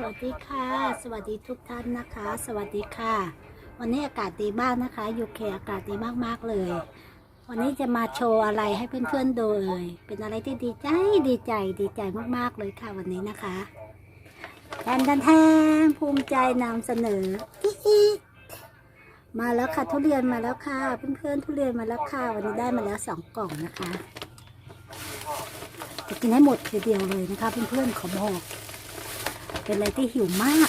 สวัสดีค่ะ สวัสดีทุกท่านนะคะ สวัสดีค่ะ วันนี้อากาศดีมากนะคะยูเคอากาศดีมากๆเลย วันนี้จะมาโชว์อะไรให้เพื่อนๆดูเอ่ยเป็นอะไรที่ดีใจดีใจดีใจมากๆเลยค่ะวันนี้นะคะแทนแทนแทนภูมิใจนำเสนอมาแล้วค่ะทุเรียนมาแล้วค่ะเพื่อนๆทุเรียนมาแล้วค่ะ วันนี้ได้มาแล้วสองกล่องนะคะจะกินให้หมดทีเดียวเลยนะคะเพื่อนๆขอบอก เป็นอะไรที่หิวมาก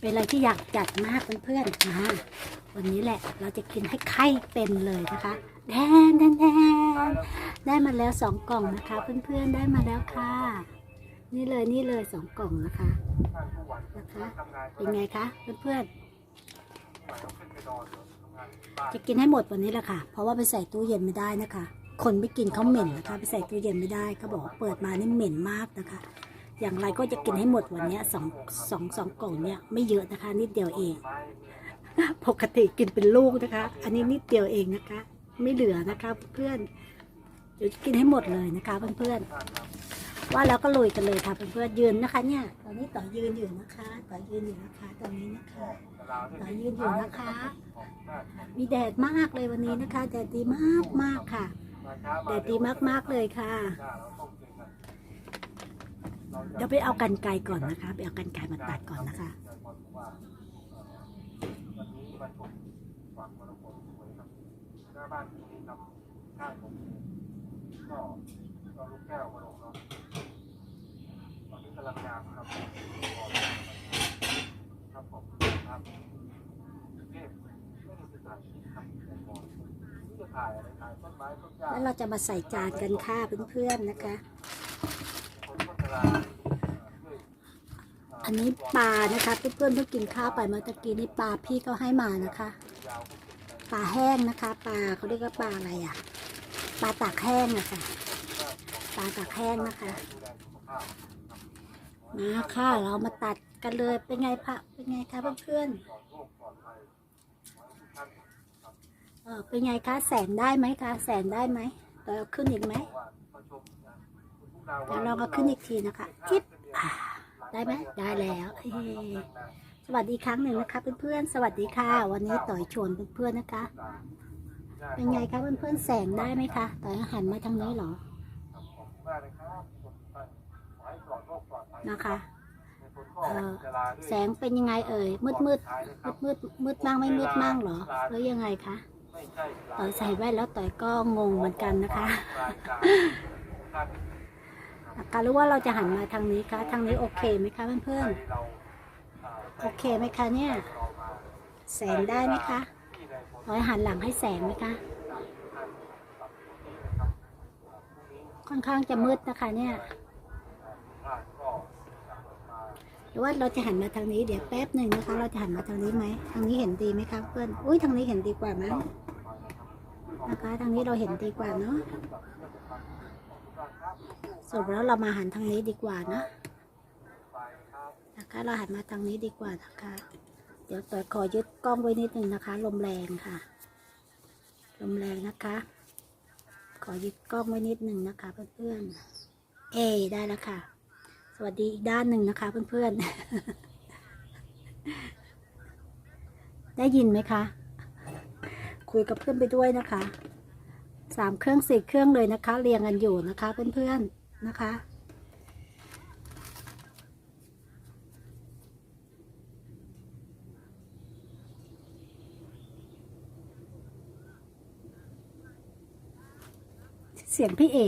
เป็นอะไรที่อยากจัดมากเพื่อนๆอ่าวันนี้แหละเราจะกินให้ไข่เป็นเลยนะคะแดนแดนแดนได้มาแล้วสองกล่องนะคะ เพื่อนๆได้มาแล้วค่ะ นี่เลยนี่เลยสองกล่องนะคะนะคะเป็นไงคะเพื่อนๆจะกินให้หมดวันนี้แหละค่ะ เพราะว่าไปใส่ตู้เย็นไม่ได้นะคะ คนไม่กินเขาเหม็นนะคะ ไปใส่ตู้เย็นไม่ได้เขาบอกเปิดมานี่เหม็นมากนะคะ อย่างไรก็จะกินให้หมดวันนี้สองสองสองกล่องเนี่ยไม่เยอะนะคะ นิดเดียวเอง ปกติกินเป็นลูกนะคะ อันนี้นิดเดียวเองนะคะ ไม่เหลือนะคะเพื่อนเดี๋ยวกินให้หมดเลยนะคะเพื่อนๆว่าแล้วก็ลุยกันเลยค่ะเพื่อนๆยืนนะคะ เนี่ย ตอนนี้ต่อยืนอยู่นะคะต่อยืนอยู่นะคะ ตอนนี้นะคะต่อยืนอยู่นะคะ มีแดดมากเลยวันนี้นะคะแดดดีมากมากค่ะแดดดีมากๆเลยค่ะ เดี๋ยวไปเอากันไกลก่อนนะคะ ไปเอากันไกลมาตัดก่อนนะคะบ้านผมนี่ครับข้างผมก็ก็ลูกแก้วมาลงเนาะตอนนี้กำลังงามครับครับผมครับเทพไม่มีสถาที่ครับแต่ก่อนที่จะถ่ายอะไรถ่ายต้นไม้ต้นหญ้าแล้วเราจะมาใส่จานกันค่ะเพื่อนๆนะคะ อันนี้ปลานะคะเพื่อนๆเพิ่งกินข้าวไปเมื่อตะกี้นี่ปลาพี่เขาให้มานะคะ ปลาแห้งนะคะ ปลาเขาเรียกว่าปลาอะไรอะ ปลาตากแห้งอะค่ะปลาตากแห้งนะคะ มาค่ะเรามาตัดกันเลยเป็นไงพระเป็นไงคะเพื่อนๆเออเป็นไงคะแสนได้ไหมคะแสนได้ไหมเราขึ้นอีกไหม ว่าประชมนะ คุณผู้ดาวเดี๋ยวเราก็ขึ้นอีกทีนะคะจิ๊บได้ไหมได้แล้วสวัสดีครั้งหนึ่งนะคะเพื่อนๆสวัสดีค่ะ วันนี้ต่อยชวนเพื่อนๆนะคะ เป็นไงคะเพื่อนๆแสงได้ไหมคะต่อยหันมาทางนี้เหรอนะคะแสงเป็นยังไงเอ่ยมืดมืดมืดมืดมืดมั่งไม่มืดมั่งเหรอหรือยังไงคะต่อยใส่แว่นแล้วต่อยก็งงเหมือนกันนะคะ การท่านการรู้ว่าเราจะหันมาทางนี้คะ ทางนี้โอเคไหมคะเพื่อนเราๆโอเคไหมคะเนี่ย แสงได้ไหมคะที่ในคนต่อยหันหลังให้แสงไหมคะ ค่อนข้างจะมืดนะคะเนี่ยหรือว่าเราจะหันมาทางนี้เดี๋ยวแป๊บหนึ่งนะคะ เราจะหันมาทางนี้ไหม ทางนี้เห็นดีไหมคะเพื่อน อุ้ยทางนี้เห็นดีกว่ามั้งนะคะ ทางนี้เราเห็นดีกว่าเนาะ สรุปแล้วเรามาหันทางนี้ดีกว่านะนะคะ เราหันมาทางนี้ดีกว่านะคะ เดี๋ยวต่อขอยึดกล้องไว้นิดนึงนะคะ ลมแรงค่ะ ลมแรงนะคะ ขอยึดกล้องไว้นิดนึงนะคะเพื่อนๆ เอ ได้แล้วค่ะ สวัสดีอีกด้านหนึ่งนะคะ เพื่อนๆ ได้ยินไหมคะ คุยกับเพื่อนไปด้วยนะคะสามเครื่องสี่เครื่องเลยนะคะ เรียงกันอยู่นะคะเพื่อนๆ นะคะ เสียงพี่เอ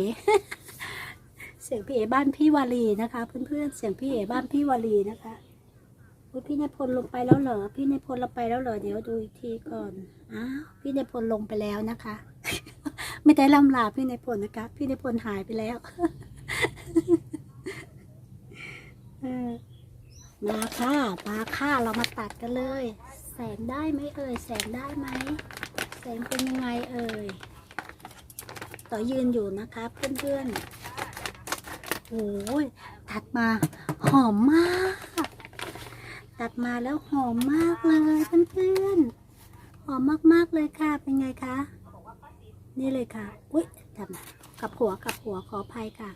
เสียงพี่เอบ้านพี่วารีนะคะ เพื่อนๆ เสียงพี่เอบ้านพี่วารีนะคะอุ๊ยพี่นพลลงไปแล้วเหรอ พี่นพลลงไปแล้วเหรอ เดี๋ยวดูอีกทีก่อน อ้าว พี่นพลลงไปแล้วนะคะ ไม่ได้ล่ำลาพี่นพลนะคะ พี่นพลหายไปแล้ว มาค่ะ มาค่ะ เรามาตัดกันเลย แสงได้ไหมเอ่ย แสงได้ไหม แสงเป็นยังไงเอ่ย ต่อยืนอยู่นะคะเพื่อนๆโอ้ยตัดมาหอมมาก ตัดมาแล้วหอมมากเลยเพื่อนๆ หอมมากๆเลยค่ะ เป็นไงคะ นี่เลยค่ะ อุ้ยทำกับหัวกับหัวขออภัยค่ะ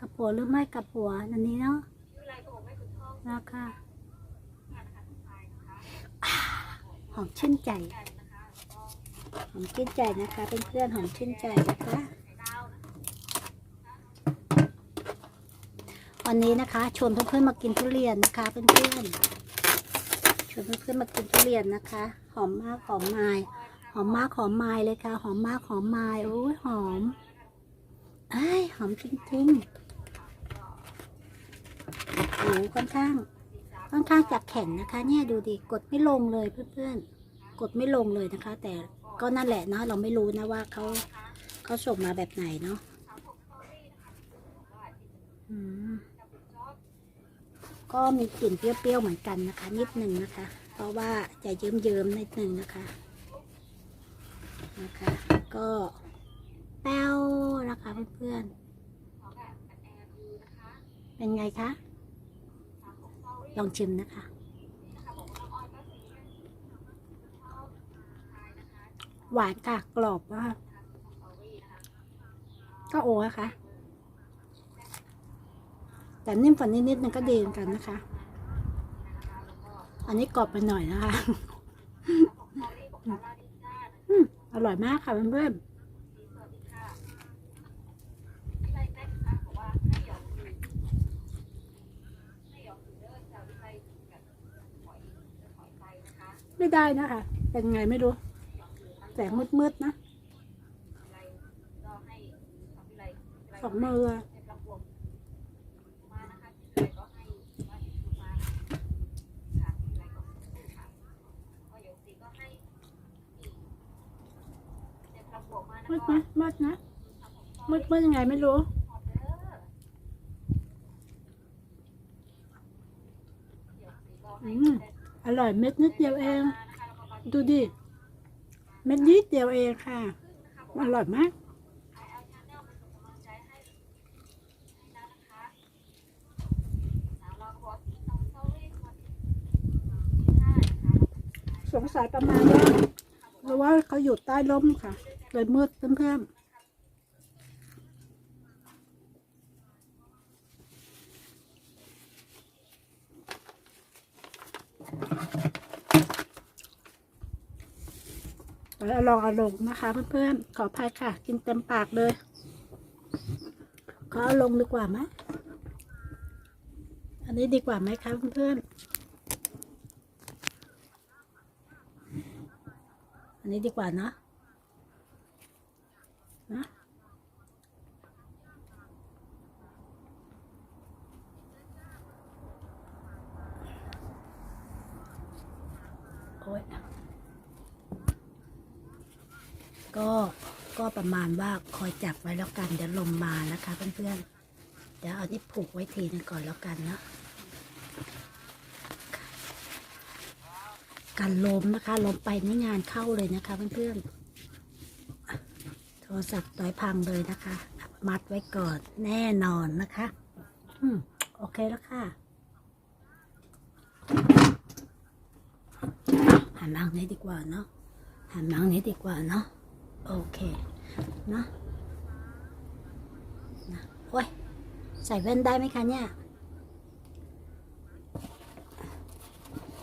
กับผัวหรือไม่กับผัวอันนี้เนาะแล้วค่ะหอมชื่นใจหอมชื่นใจนะคะเพื่อนๆหอมชื่นใจนะคะวันนี้นะคะชวนเพื่อนๆมากินทุเรียนนะคะเพื่อนๆชวนเพื่อนๆมากินทุเรียนนะคะ หอมมากหอมไม้หอมมากหอมไม้เลยค่ะ หอมมากหอมไม้โอ้ยหอมไอ้หอมจริงๆ โอ้ค่อนข้าง ค่อนข้างจะแข็งนะคะ เนี่ยดูดิกดไม่ลงเลยเพื่อนๆ กดไม่ลงเลยนะคะ แต่ก็นั่นแหละเนาะเราไม่รู้นะว่าเขาเขาส่งมาแบบไหนเนาะอืมก็มีกลิ่นเปรี้ยวๆเหมือนกันนะคะ นิดหนึ่งนะคะ เพราะว่าจะเยิ้มๆนิดหนึ่งนะคะนะคะ ก็แป้วนะคะเพื่อนๆเป็นไงคะ ลองชิมนะคะ หวานค่ะกรอบมากก็โอ้นะคะ แต่นิ่มกว่านิดนิดๆนึงก็ดีเหมือนกันนะคะ อันนี้กรอบไปหน่อยนะคะ อร่อยมากค่ะเพื่อนๆ ไม่ได้นะคะเป็นไงไม่รู้ แสงมืดๆนะสองมือมืดไหมมืดนะมืดมืดยังไงไม่รู้ อืมอ ร่อยเม็ดนิดเดียวเอง ดูดิ เม็ดนิดเดียวเองค่ะอร่อยมากสงสัยประมาณว่าเพราะว่าเขาอยู่ใต้ร่มค่ะเลยมืดเพื่อนๆไป เราลองเอาลงนะคะเพื่อนๆ ขออภัยค่ะ กินเต็มปากเลย ขอเอาลงดีกว่าไหมอันนี้ดีกว่าไหมคะเพื่อนๆ อันนี้ดีกว่าเนอะนะโอ้ยก็ ก็ ประมาณว่าคอยจับไว้แล้วกันเดี๋ยวลมมานะคะเพื่อนๆ เดี๋ยวเอาที่ผูกไว้ทีนึงก่อนแล้วกันเนาะกันลมนะคะลมไปนี่งานเข้าเลยนะคะเพื่อนๆ โทรศัพท์ต่อยพังเลยนะคะ มัดไว้ก่อนแน่นอนนะคะ อืมโอเคแล้วค่ะหันมาทางนี้ดีกว่าเนาะหันมาทางนี้ดีกว่าเนาะโอเค นาะนะโอ้ยใส่แว่นได้ไหมคะเนี่ย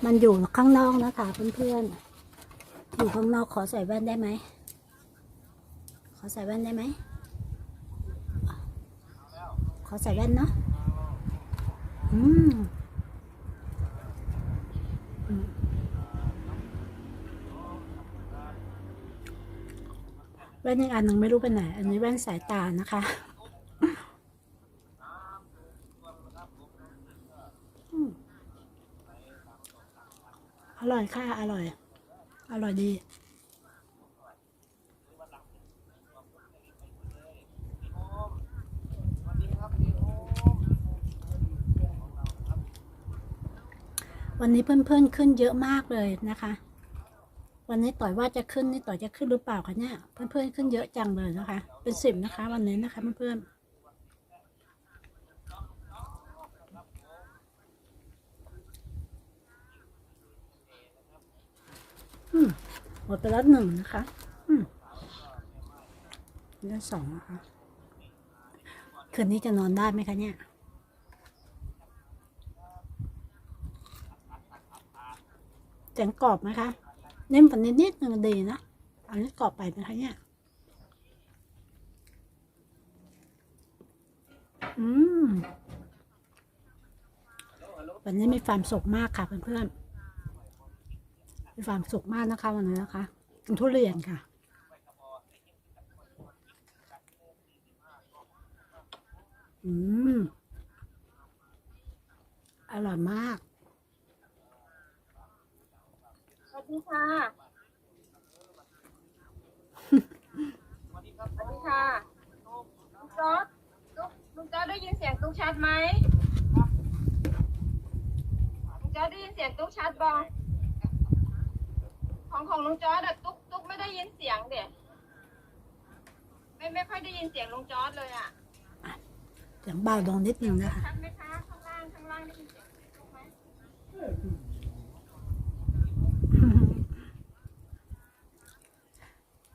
มันอยู่ข้างนอกนะคะเพื่อนๆอยู่ข้างนอกขอใส่แว่นได้ไหมขอใส่แว่นได้ไหมขอใส่แว่นเนาะอืม แว่นอีกอันหนึ่งไม่รู้ไปไหน อันนี้แว่นสายตานะคะอืมอร่อยค่ะ อร่อย อร่อยดี วันนี้เพื่อนๆขึ้นเยอะมากเลยนะคะ วันนี้ต่อยว่าจะขึ้นนี่ต่อยจะขึ้นหรือเปล่าคะเนี่ยเพื่อนๆขึ้นเยอะจังเลยนะคะ เป็นสิบนะคะ วันนี้นะคะเพื่อนๆอืมหมดไปแล้วหนึ่งนะคะ อืมแล้วสองนะคะ คืนนี้จะนอนได้ไหมคะเนี่ย เสียงกรอบไหมคะ เนิ่มกว่านิดนิดๆนึงดีนะอันนี้กรอบไปนะคะเนี่ยอืมวันนี้มีความสุขมากค่ะเพื่อนๆมีความสุขมากนะคะวันนี้นะคะกินทุเรียนค่ะอืม อร่อยมาก สวัสดีค่ะสวัสดีค่ะลุงจอร์ดลุงลุงจอดได้ยินเสียงตุ๊กชัดไหมลุงจอดได้ยินเสียงตุ๊กชัดบองของของลุงจอร์ดอะตุ๊กตุ๊กไม่ได้ยินเสียงเด็ดไม่ไม่ค่อยได้ยินเสียงลุงจอร์ดเลยอะเสียงเบาลงนิดนึงนะคะ ชัดไหมคะข้างล่างข้างล่างได้ยินเสียงตุ๊กไหม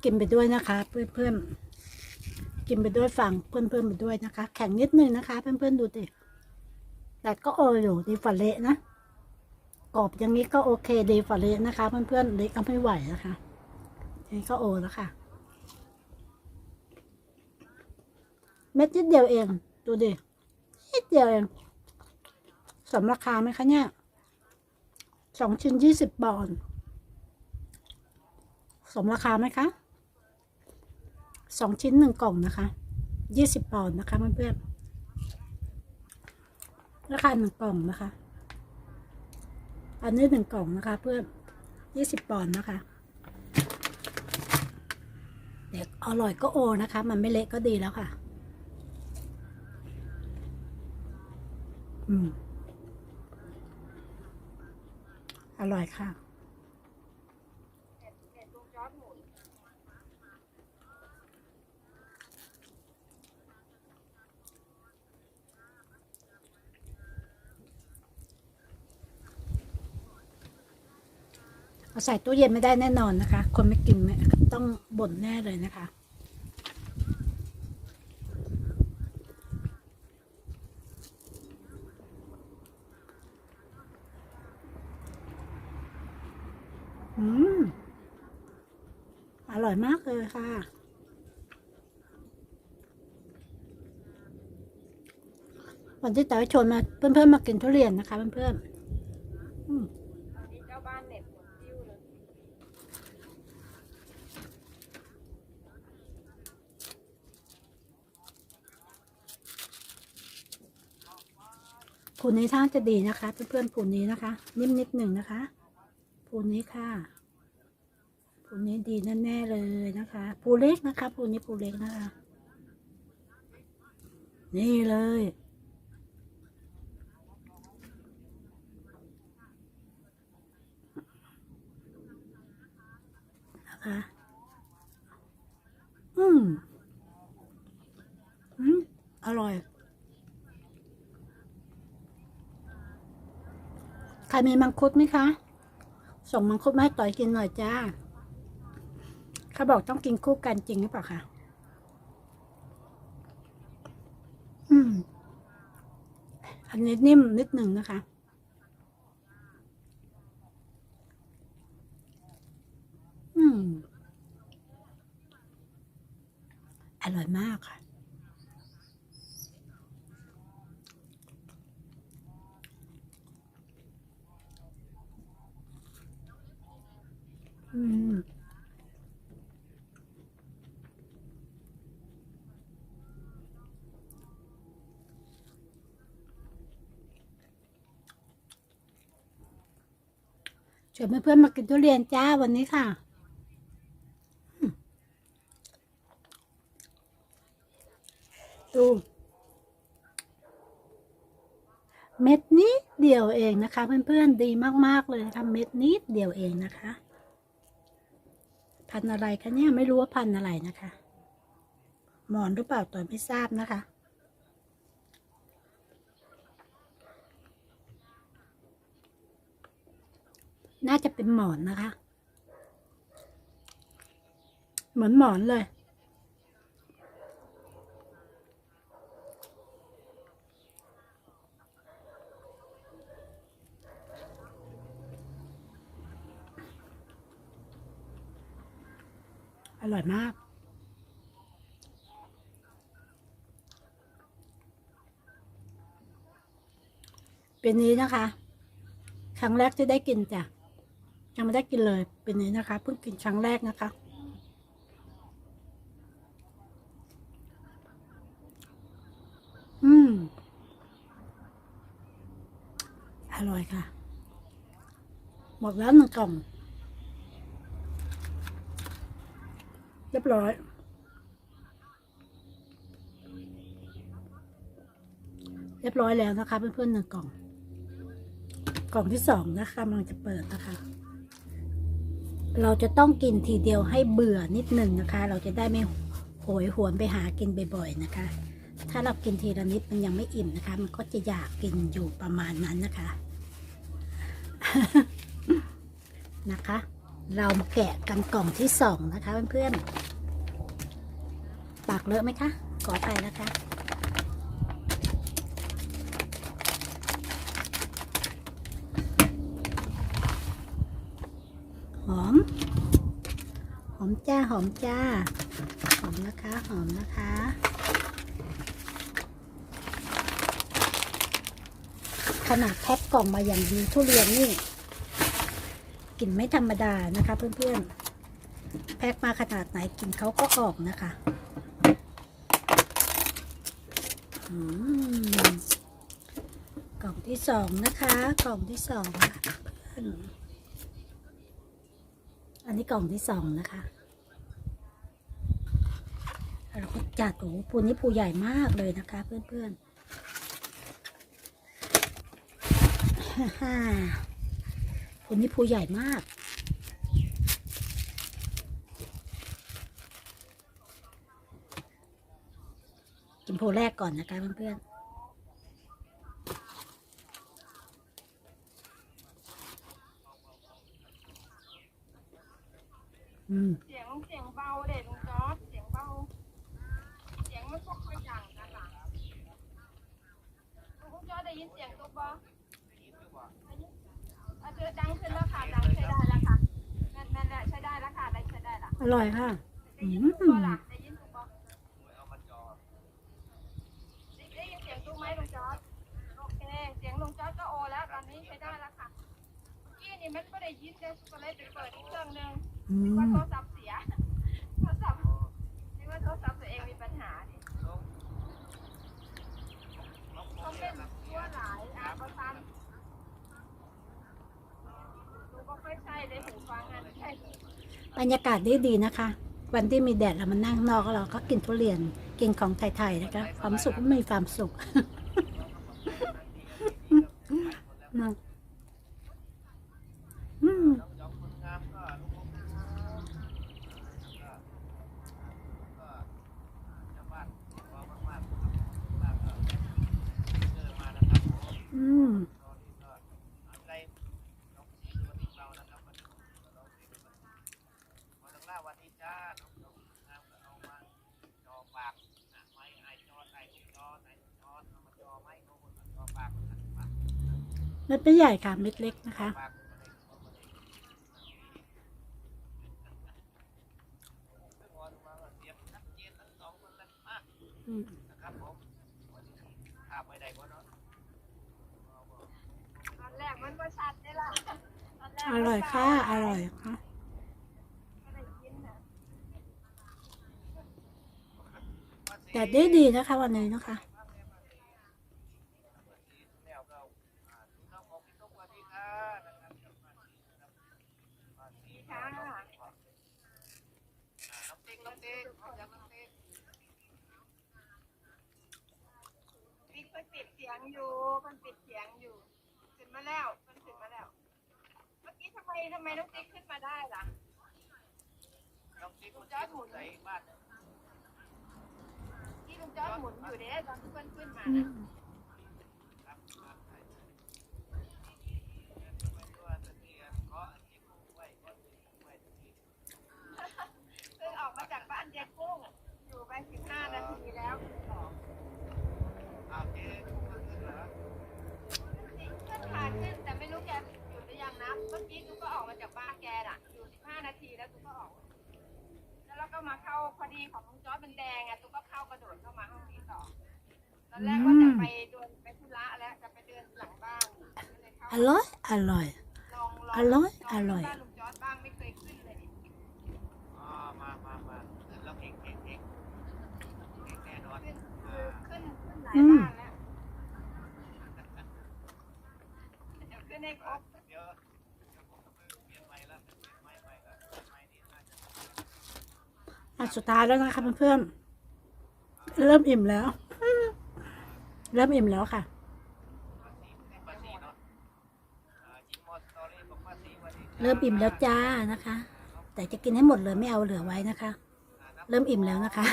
กินไปด้วยนะคะ เพื่อนๆ กินไปด้วยฟังเพื่อนๆไปด้วยนะคะ แข็งนิดนึงนะคะ เพื่อนๆดูดิแต่ก็โออยู่ดีฝ่าเละนะกรอบอย่างนี้ก็โอเคดีฝ่าเละนะคะ เพื่อนๆเละก็ไม่ไหวนะคะอันนี้ก็โอแล้วค่ะ เม็ดนิดเดียวเอง ดูดินิดเดียวเองสมราคาไหมคะเนี่ยสองชิ้นยี่สิบบาทสมราคาไหมคะ สองชิ้นหนึ่งกล่องนะคะยี่สิบปอนด์นะคะเพื่อนๆราคาหนึ่งกล่องนะคะ อันนี้หนึ่งกล่องนะคะเพื่อนยี่สิบปอนด์นะคะเด็กอร่อยก็โอนะคะ มันไม่เละก็ดีแล้วค่ะ อืม อร่อยค่ะ เน็ตลุงจอร์ดหมุน เอาใส่ตู้เย็นไม่ได้แน่นอนนะคะ คนไม่กินต้องบ่นแน่เลยนะคะอืม อร่อยมากเลยค่ะ วันที่แต่ชวนมาเพื่อนๆมากินทุเรียนนะคะเพื่อนๆอืม ตอนนี้เจ้าบ้านเน็ตหมุนติ้วเลย ผูนี้ท่าจะดีนะคะ เพื่อนๆผูนี้นะคะ นิ่มนิดหนึ่งนะคะผูนี้ค่ะผูนี้ดีแน่ๆเลยนะคะผูเล็กนะคะผูนี้ผูเล็กนะคะ นี่เลยนะคะอืม อืม อร่อย ใครมีมังคุดไหมคะ ส่งมังคุดมาให้ต่อยกินหน่อยจ้า เขาบอกต้องกินคู่กันจริงหรือเปล่าคะ อืม อันนี้นิ่มนิดหนึ่งนะคะ อืม อร่อยมากค่ะ อืม ชวนเพื่อนๆมากินทุเรียนจ้าวันนี้ค่ะ ดู เม็ดนิดเดียวเองนะคะ เพื่อนๆดีมากๆเลยนะคะเม็ดนิดเดียวเองนะคะ พันอะไรคะเนี่ยไม่รู้ว่าพันอะไรนะคะ หมอนหรือเปล่าต่อยไม่ทราบนะคะ น่าจะเป็นหมอนนะคะ เหมือนหมอนเลย อร่อยมากเป็นนี้นะคะ ครั้งแรกที่ได้กินจ้ะ ยังไม่ได้กินเลยเป็นนี้นะคะ เพิ่งกินครั้งแรกนะคะ อืม อร่อยค่ะ หมดแล้วหนึ่งกล่อง เรียบร้อยเรียบร้อยแล้วนะคะเพื่อนๆหนึ่งกล่อง กล่องที่สองนะคะกำลังจะเปิดนะคะ เราจะต้องกินทีเดียวให้เบื่อนิดหนึ่งนะคะ เราจะได้ไม่โหยหวนไปหากินบ่อยๆนะคะ ถ้าเรากินทีละนิดมันยังไม่อิ่มนะคะ มันก็จะอยากกินอยู่ประมาณนั้นนะคะ นะคะ เรามาแกะกันกล่องที่สองนะคะเพื่อนๆปากเลอะไหมคะขออภัยนะคะ อม หอมจ้า หอมจ้า หอมนะคะ หอมนะคะขนาดแพ็คกล่องมาอย่างดีทุเรียนนี่กลิ่นไม่ธรรมดานะคะเพื่อนๆ แพ็คมาขนาดไหนกลิ่นเขาก็ออกนะคะกล่องที่สองนะคะ กล่องที่สองนะเพื่อน นนี้กล่องที่สองนะคะเราก็จัดโอ้ปูนี้ปูใหญ่มากเลยนะคะ เพื่อนๆฮ่าคนนี้ภูใหญ่มาก กินโพแรกก่อนนะคะเพื่อนๆ เสียงเสียงเบาเด็ดลุงจอร์ดเสียงเบา เสียงไม่ค่อยดังกันหลังลุงจอร์ดได้ยินเสียงตุ๊กบอได้ยินอะเจอดังขึ้นแล้วค่ะดังใช้ได้แล้วค่ะแม่นแม่นแหละใช้ได้แล้วค่ะได้ใช้ได้ละอร่อยค่ะได้ยินตุ๊กบอล่ะได้ยินตุ๊กบอได้ได้ยินเสียงตุ๊กไหมลุงจอร์ดโอเค เสียงลุงจอร์ดก็โอแล้วตอนนี้ใช้ได้แล้วค่ะเมื่อกี้ นี่มันไม่ได้ยินเลยก็เลยไปเปิดอีกเครื่องหนึงอืนึกว่ามโทรศัพท์เสียโทรศัพท์นึกว่าโทรศัพท์ตัวเองมีปัญหาดิเขาเป็นตัวหลายอะประทานหนูก็ค่อยใช่เลยหูฟังอะใช่บรรยากาศดีดีๆนะคะ วันที่มีแดดเรามานั่งนอกแล้วเราก็กินทุเรียนกินของไทยๆนะคะความสุขก็มีความสุขอืมอืมอืม เม็ดไม่ใหญ่ค่ะ เม็ดเล็กนะคะ อืมตอนแรกมันก็ชัดได้ละตอนแรกอร่อยค่ะ อร่อยค่ะก็ได้ยินน่ะแต่ดีดีๆนะคะ วันนี้นะคะ ดีค่ะปิ๊กเพิ่นปิดเสีย งอยู่เพิ่นปิดเสียงอยู่ขึ้นมาแล้วเพิ่นขึ้นมาแล้ว เมื่อกี้ทำไมทำไมน้องติ๊กขึ้นมาได้ล่ะลุงจอร์ดหมุนที่ลุงจอร์ดหมุนอยู่เด้ตอนที่เพิ่นขึ้นมาอืน่ะมเพิ่งออกมาจากบ้านเจ๊กุ้งอยู่ไปสิบห้านาทีแล้วออกเพิ่งขาขึ้นแต่ไม่รู้แกหยุดหรือยังนะ เมื่อกี้ตูก็ออกมาจากบ้านแกน่ะ อยู่สิบห้านาทีแล้วตูก็ออก แล้วเราก็มาเข้าพอดีของลุงจอร์ดมันแดงอะตุ๊กก็เข้ากระโดดเข้ามาห้องนี้ต่อตอนแรกว่าจะไปเดินไปธุระแล้วจะไปเดินหลังบ้านก็เลยเข้าอร่อย อร่อย ลองลองอร่อยลงอร่อย บ้านลุงจอร์ดบ้างไม่เคยขึ้นเลยอ่ามามามาขึ้นแล้วเก่งเก่งเก่งเก่งแน่นอนขึ้นอ่าขึ้นขึ้นหลายอืมบ้านแล้วเดี๋ยวขึ้นให้ครบ เดี๋ยวเดี๋ยวผมจะไปเปลี่ยนไม้แล้วเปลี่ยนไม้ใหม่แล้วไม้นี้น่าจะ อันสุดท้ายแล้วนะคะเพื่อนๆเริ่มอิ่มแล้ว เริ่มอิ่มแล้วค่ะ เริ่มอิ่มแล้วจ้านะคะ แต่จะกินให้หมดเลยไม่เอาเหลือไว้นะคะ เริ่มอิ่มแล้วนะคะ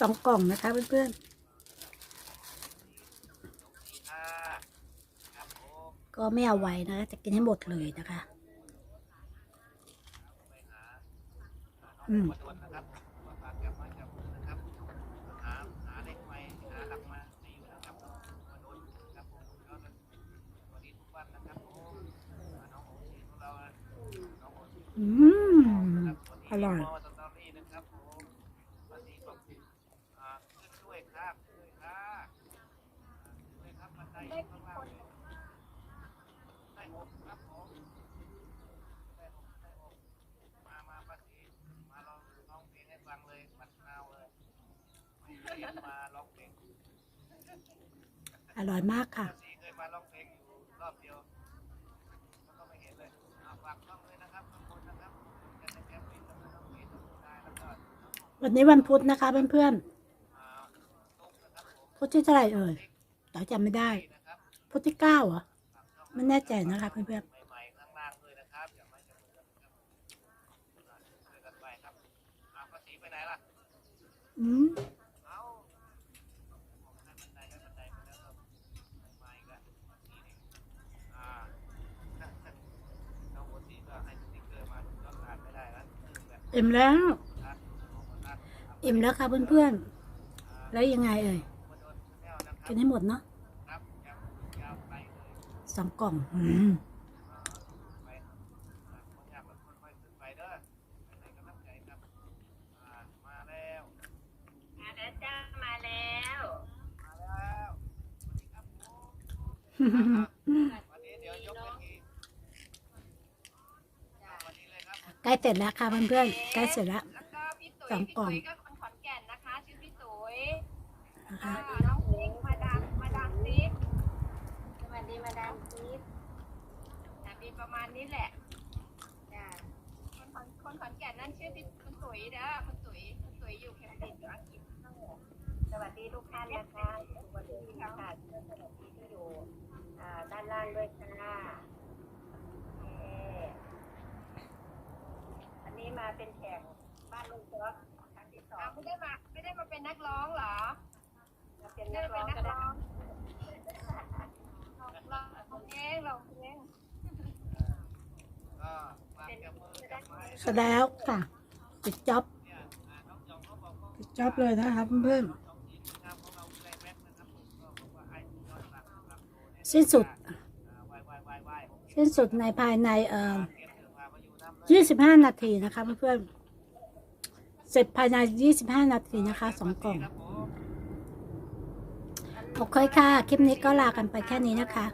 สองกล่องนะคะเพื่อนๆก็ไม่เอาไว้นะะจะกินให้หมดเลยนะคะ อืมมาตรวจนะครับมาฝากจับมาจับมือนะครับหาหาเลขไม้หาหลักมาให้อยู่นะครับมาโดนครับผมก็สวัสดีทุกวันนะครับผมอ่าน้องโอซีของเราอะน้องโอซีอืมอร่อยสตอรี่นะครับผมวันนี้ขอบคุณอ่าขึ้นด้คนด้วยครับอ่าขึ้นด้คนครับผมได้หกได้หกมามาป้าศรีมาลองร้องเพลงให้ฟังเลยบัดนาวเลยไมาร้องเพลงอร่อยมากค่ะป้าศรีเคยมาร้องเพลงอยู่รอบเดียวแล้วก็ไม่เห็นเลยอ่าฝากช่องเลยนะครับทุกคนนะครับแค่แค่ปิดแล้วก็ต้องปิดต้องได้แล้วก็วันนี้วันพุธนะคะเพื่อนอ่าตุ๊กนะครับผมๆพุธที่เท่าไหร่เอ่ยเราจำไม่ได้นะครับพุธที่เก้าเหรอไม่แน่ใจนะคะเพื่อนใหม่ๆข้างล่างด้วยนะครับอย่าม่จะเหมือนกันนะครับอ่าช่วยกันไปครับอ่าภาษีไปไหนล่ะ ๆอืม เอาให้บันไดให้บันไดไปแล้วครับมาอีกแล้วภาษีนี่อ่าน้องภาษีก็ให้สติ๊กเกอร์มาก็ขาดไม่ได้แล้วแบบ อิ่มแล้ว อิ่มแล้วค่ะเพื่อนๆ แล้วยังไงเอ่ยกินให้หมดเนาะสองกล่องอืม ไปคนอยากเป็นคนไปขึ้นไปเด้อไปกำลังใจครับอ่ามาแล้ว มาแล้วจ้ามาแล้ว มาแล้วสวัสดีครับผมวันนี้เดี๋ยวยกเวทีวันนี้เลยครับ ใกล้เส ร็จแล้วค่ะเพื่อนๆใกล้เสร็จแล้วแล้วก็พี่ตุ๋ยสอง พี่กล่องตุ๋ยก็คนขอนแก่นนะคะชื่อพี่ตุ๋ยนะคะอ่าน้องซิกมาดามมาดามซิกสวัสดีมาดามซิกอะมีประมาณนี้แหละ จ้ะคนขอนคนขอนแก่นนั่นชื่อพี่คุณตุ๋ยเด้อคุณตุ๋ยคุณตุ๋ยอยู่แคมป์ดินอยู่อังกฤษสวัสดีทุกท่านนะคะสวัสดีค่ะสวัสดีที่อยู่อ่าด้านล่างด้วยค่ะเอ่ออันนี้ มาเป็นแขกบ้านลุงจ๊อกครั้งที่สองไม่ได้มาไม่ได้มาเป็นนักร้องเหรอเราเป็นนักร้องก็ได้ร้องเพลงร้องเพลงก็ฝากจับมือจับไม้เสร็จแล้วค่ะปิดจ็อบเนี่ยอ่าน้องจองเขาบอกว่าปิดจ็อบเลยนะคะเพื่อนสองทีมนะครับของเราแรงแม็กนะครับผมก็บอกว่าให้ยอดสั่งนะครับโอ้เนี่ยๆสิ้นสุด อ่าวายวายวายวายผมสิ้นสุดในภายในเอ่อ ยู่น้ำเลย25นาทีนะคะเพื่อนๆเสร็จภายใน25นาทีนะคะสองกล่องครับผมโอเคค่ะ คลิปนี้ก็ลากันไปแค่นี้นะคะ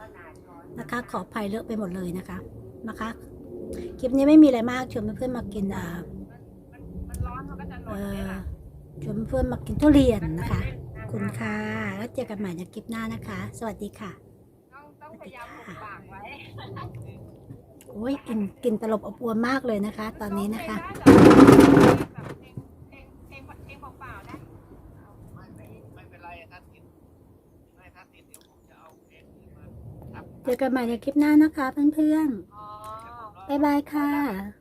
นะคะขออภัยเลอะไปหมดเลยนะคะ นะคะ คลิปนี้ไม่มีอะไรมากชวนเพื่อนๆมากินอ่ามันร้อชวนเพื่อนมากินทุเรียนนะคะ คุณค่ะ แล้วเจอกันใหม่ในคลิปหน้านะคะ สวัสดีค่ะต้องต้อง โอ้ยกินกินตลบอบอวนมากเลยนะคะ ตอนนี้นะคะเพลงเพลงเพลงเพลงเปล่าๆนะไม่ไม่ไม่เป็นไรถ้าติดไม่ถ้าติดเดี๋ยวผมจะเอาเพลงนี้มาครับเจอกันใหม่ในคลิปหน้านะคะเพื่อนอ๋อๆบ๊ายบายค่ะ